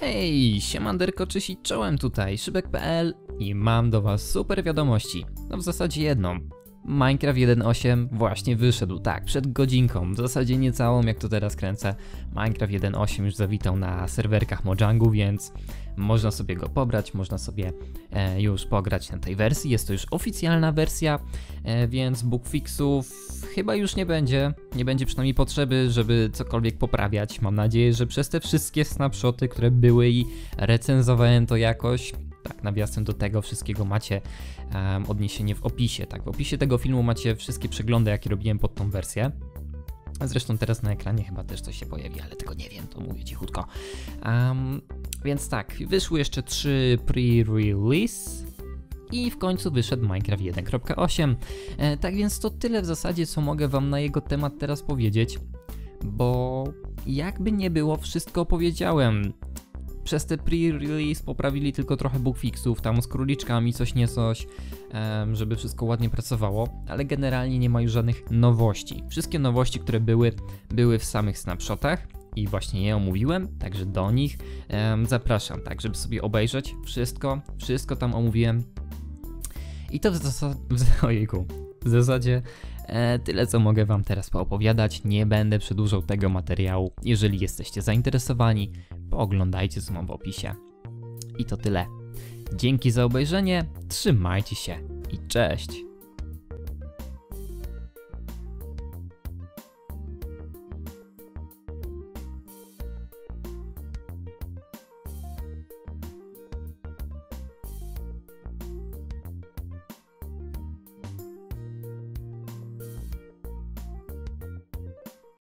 Hej, siemanderko, czysi czołem tutaj, szybek.pl i mam do was super wiadomości. No w zasadzie jedną. Minecraft 1.8 właśnie wyszedł, tak, przed godzinką, w zasadzie niecałą jak to teraz kręcę. Minecraft 1.8 już zawitał na serwerkach Mojangu, więc można sobie go pobrać, można sobie e, już pograć na tej wersji. Jest to już oficjalna wersja, e, więc bugfixów chyba już nie będzie. Nie będzie przynajmniej potrzeby, żeby cokolwiek poprawiać. Mam nadzieję, że przez te wszystkie snapshoty, które były i recenzowałem to jakoś, tak, nawiasem do tego wszystkiego macie um, odniesienie w opisie. Tak, w opisie tego filmu macie wszystkie przeglądy, jakie robiłem pod tą wersję. Zresztą teraz na ekranie chyba też coś się pojawi, ale tego nie wiem, to mówię cichutko. Um, więc tak, wyszły jeszcze trzy pre-release i w końcu wyszedł Minecraft 1.8. E, tak więc to tyle w zasadzie, co mogę wam na jego temat teraz powiedzieć, bo jakby nie było, wszystko powiedziałem. Przez te pre-release poprawili tylko trochę bugfixów, tam z króliczkami coś nie coś, żeby wszystko ładnie pracowało, ale generalnie nie ma już żadnych nowości. Wszystkie nowości, które były, były w samych snapshotach i właśnie je omówiłem, także do nich zapraszam, tak, żeby sobie obejrzeć wszystko, wszystko tam omówiłem. I to w zasadzie, ojejku, w zasadzie e, tyle co mogę wam teraz poopowiadać, nie będę przedłużał tego materiału. Jeżeli jesteście zainteresowani, pooglądajcie co mam w opisie. I to tyle. Dzięki za obejrzenie, trzymajcie się i cześć!